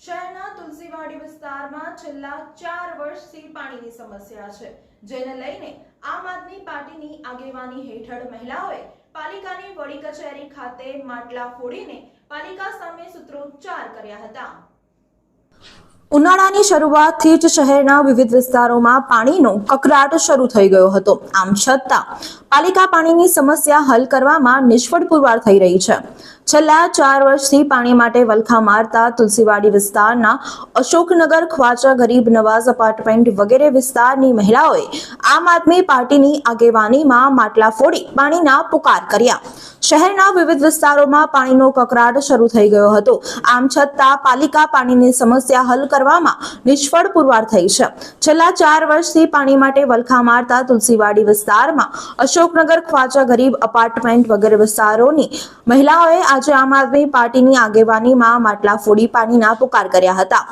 શહેરના તુલસીવાડી વિસ્તારમાં છેલ્લા ચાર વર્ષથી પાણીની સમસ્યા છે, જેને લઈને આમ આદમી પાર્ટીની આગેવાની હેઠળ મહિલાઓએ પાલિકાની વડી કચેરી ખાતે માટલા ફોડીને પાલિકા સામે સૂત્રોચ્ચાર કર્યા હતા. ઉનાળાની શરૂઆતથી જ શહેરના વિવિધ વિસ્તારોમાં પાણીનો કકરાટ શરૂ થઈ ગયો હતો. આમ છતાં, પાલિકા પાણીની સમસ્યા હલ કરવામાં નિષ્ફળ પુરવાર થઈ રહી છે. છેલ્લા ચાર વર્ષથી પાણી માટે વલખા મારતા તુલસીવાડી વિસ્તારના અશોકનગર ખ્વાચા ગરીબ નવાઝ અપાર્ટમેન્ટ વગેરે વિસ્તારની મહિલાઓએ આમ આદમી પાર્ટીની આગેવાનીમાં માટલા ફોડી પાણીના પુકાર કર્યા. શહેરના વિવિધ વિસ્તારોમાં પાણીનો કકરાટ શરૂ થઈ ગયો હતો. આમ છતાં પાલિકા પાણીની સમસ્યા હલ કરવામાં નિષ્ફળ પુરવાર થઈ છે. છેલ્લા ચાર વર્ષથી પાણી માટે વલખા મારતા તુલસીવાડી વિસ્તારમાં અશોકનગર ખ્વાજા ગરીબ અપાર્ટમેન્ટ વગેરે વિસ્તારોની મહિલાઓએ આજે આમ આદમી પાર્ટીની આગેવાનીમાં માટલા ફોડી પાણીના પુકાર કર્યા હતા.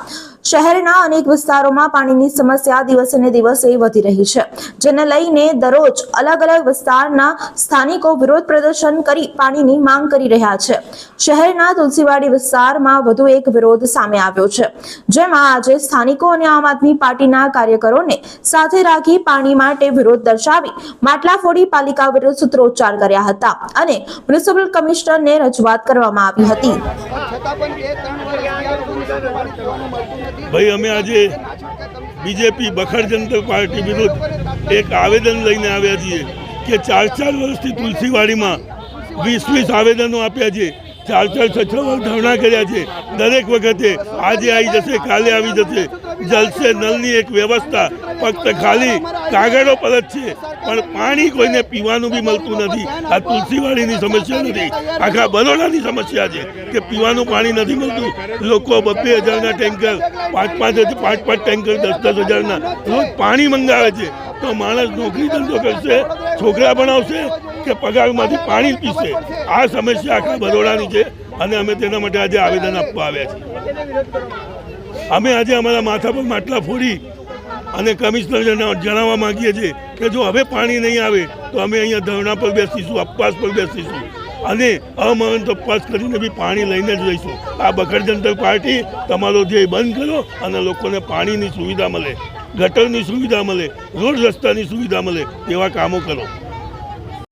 શહેરના અનેક વિસ્તારોમાં પાણીની સમસ્યા દિવસે દિવસે વધી રહી છે, જેને લઈને દરરોજ અલગ અલગ વિસ્તારના સ્થાનિકો વિરોધ પ્રદર્શન કરી પાણીની માંગ કરી રહ્યા છે. શહેરના તુલસીવાડી વિસ્તારમાં વધુ એક વિરોધ સામે આવ્યો છે, જેમાં આજે સ્થાનિકો અને આમ આદમી પાર્ટીના કાર્યકરોને સાથે રાખી પાણી માટે વિરોધ દર્શાવી માટલા ફોડી પાલિકા વિરુદ્ધ સૂત્રોચ્ચાર કર્યા હતા અને મ્યુનિસિપલ કમિશનરને રજૂઆત કરવામાં આવી હતી. ભાઈ, અમે આજે બીજેપી બખર જનતા પાર્ટી વિરુદ્ધ એક આવેદન લઈને આવ્યા છીએ કે ચાર ચાર વર્ષથી તુલસીવાડીમાં વીસ વીસ આવેદનો આપ્યા છે. ચાર ચાર છ છ વર્ષ ધરણા કર્યા છે. દરેક વખતે આજે આવી જશે, કાલે આવી જશે. જલસે નલની એક વ્યવસ્થા. ફક્ત ખાલી કાગળો પર જ છે. પણ પાણી કોઈને પીવાનું બી મળતું નથી. આ તુલસીવાડીની સમસ્યા નથી. આખા બરોડાની સમસ્યા છે કે પીવાનું પાણી નથી મળતું. લોકો બબ્બે હજારના ટેન્કર, પાંચ પાંચ પાંચ પાંચ ટેન્કર, દસ દસ હજારના રોજ પાણી મંગાવે છે. તો માણસ નોકરી ધંધો કરશે, છોકરા ભણાવશે કે પગારમાંથી પાણી પીશે. આ સમસ્યા આખા બરોડાની છે અને અમે તેના માટે આજે આવેદન આપવા આવ્યા છીએ. અમે આજે અમારા માથા પર માટલા ફોડી અને કમિશનર જણાવવા માંગીએ છીએ કે જો હવે પાણી નહીં આવે તો અમે અહીંયા ધરણા પર બેસીશું, અપવાસ પર બેસીશું અને અમહંત ઉપવાસ કરીને બી પાણી લઈને જ રહીશું. આ બખર જનતા પાર્ટી તમારો ધ્યેય બંધ કરો અને લોકોને પાણીની સુવિધા મળે, ગટરની સુવિધા મળે, રોડ રસ્તાની સુવિધા મળે, એવા કામો કરો.